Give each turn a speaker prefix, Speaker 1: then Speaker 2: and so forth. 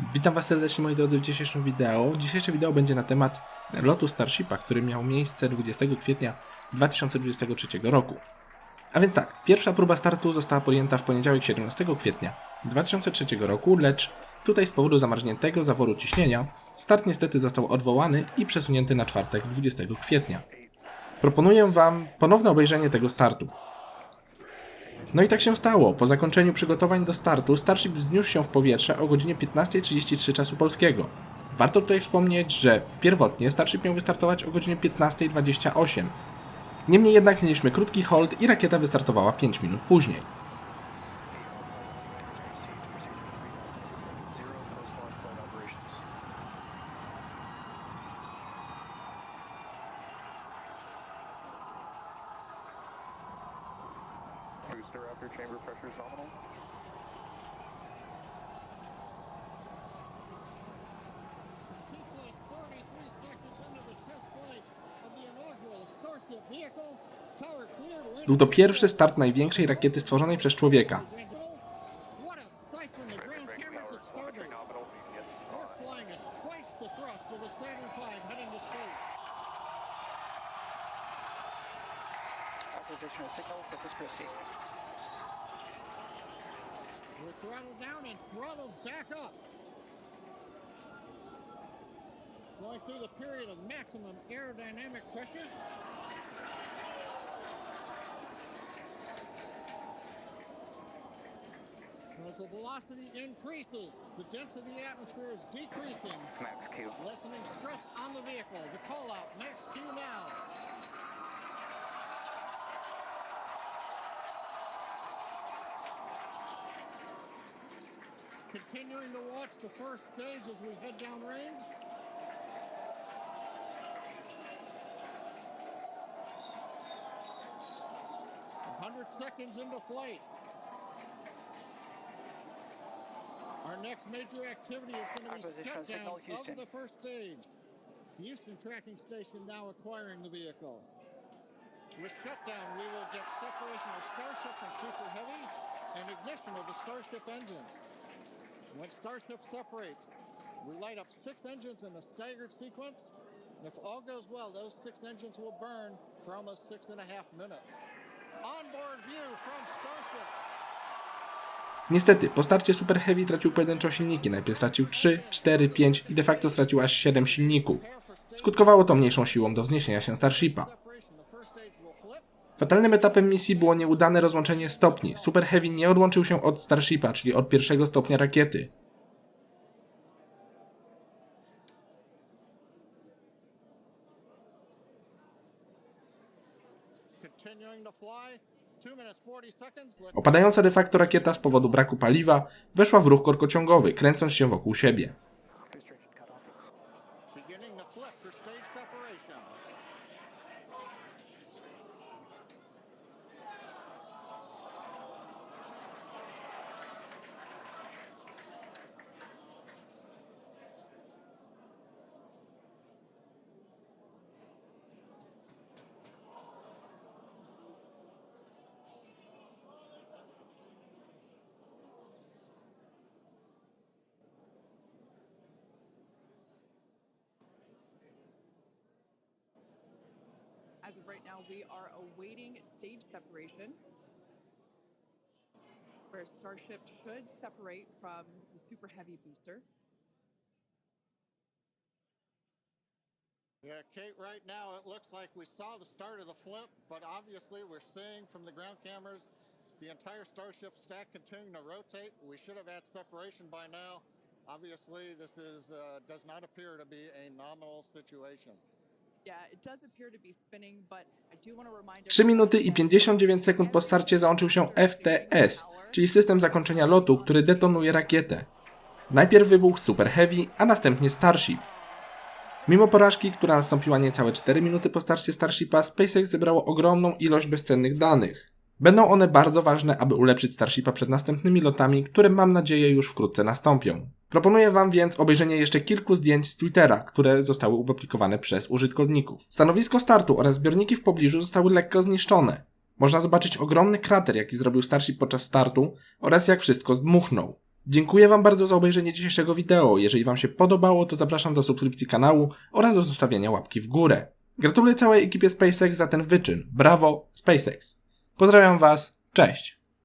Speaker 1: Witam Was serdecznie moi drodzy w dzisiejszym wideo. Dzisiejsze wideo będzie na temat lotu Starshipa, który miał miejsce 20 kwietnia 2023 roku. A więc tak, pierwsza próba startu została podjęta w poniedziałek 17 kwietnia 2003 roku, lecz tutaj z powodu zamarzniętego zaworu ciśnienia start niestety został odwołany i przesunięty na czwartek 20 kwietnia. Proponuję Wam ponowne obejrzenie tego startu. No i tak się stało. Po zakończeniu przygotowań do startu, Starship wzniósł się w powietrze o godzinie 15.33 czasu polskiego. Warto tutaj wspomnieć, że pierwotnie Starship miał wystartować o godzinie 15.28. Niemniej jednak mieliśmy krótki hold i rakieta wystartowała 5 minut później.
Speaker 2: After chamber pressure is nominal.
Speaker 3: Two plus 33 seconds into the test flight of the inaugural Starship vehicle. Tower cleared. We're
Speaker 1: Był to pierwszy start największej rakiety stworzonej przez człowieka.
Speaker 3: What a sight from the ground cameras at Starbase.
Speaker 2: Nominal. Yes.
Speaker 3: We're flying at twice the thrust of the Saturn V heading to space.
Speaker 2: Acquisition of signal, Corpus Christi.
Speaker 3: We're throttled down and throttled back up. Going through the period of maximum aerodynamic pressure. As the velocity increases, the density of the atmosphere is decreasing,
Speaker 2: Max Q.
Speaker 3: lessening stress on the vehicle. The call out, max Q now. Continuing to watch the first stage as we head downrange. Hundred seconds into flight. Our next major activity is going to be shutdown of the first stage. Houston tracking station now acquiring the vehicle. With shutdown, we will get separation of Starship and Super Heavy and ignition of the Starship engines. When Starship separates, we light up six engines in a staggered sequence. If all goes well, those six engines will burn for almost six and a half minutes. Onboard view from Starship.
Speaker 1: Niestety, po starcie Super Heavy tracił pojedynczo silniki. Najpierw stracił 3, 4, 5 i de facto stracił aż 7 silników. Skutkowało to mniejszą siłą do wzniesienia się Starshipa. Fatalnym etapem misji było nieudane rozłączenie stopni. Super Heavy nie odłączył się od Starshipa, czyli od pierwszego stopnia rakiety.
Speaker 3: Continuing to fly. Two minutes, 40 seconds. Let's
Speaker 1: Opadająca de facto rakieta z powodu braku paliwa weszła w ruch korkociągowy, kręcąc się wokół siebie.
Speaker 4: Of right now, we are awaiting stage separation, where Starship should separate from the Super Heavy booster.
Speaker 3: Yeah, Kate, right now it looks like we saw the start of the flip, but obviously we're seeing from the ground cameras the entire Starship stack continuing to rotate. We should have had separation by now. Obviously, this is uh, does not appear to be a nominal situation.
Speaker 1: 3 minuty i
Speaker 4: everyone that
Speaker 1: 59 sekund po starcie załączył się FTS, czyli system zakończenia lotu, który detonuje rakietę. Najpierw wybuchł Super Heavy, a następnie Starship. Mimo porażki, która nastąpiła niecałe 4 minuty po starcie Starshipa, SpaceX zebrało ogromną ilość bezcennych danych. Będą one bardzo ważne, aby ulepszyć Starshipa przed następnymi lotami, które mam nadzieję już wkrótce nastąpią. Proponuję Wam więc obejrzenie jeszcze kilku zdjęć z Twittera, które zostały opublikowane przez użytkowników. Stanowisko startu oraz zbiorniki w pobliżu zostały lekko zniszczone. Można zobaczyć ogromny krater, jaki zrobił Starship podczas startu oraz jak wszystko zdmuchnął. Dziękuję Wam bardzo za obejrzenie dzisiejszego wideo. Jeżeli Wam się podobało, to zapraszam do subskrypcji kanału oraz do zostawienia łapki w górę. Gratuluję całej ekipie SpaceX za ten wyczyn. Brawo, SpaceX! Pozdrawiam Was, cześć!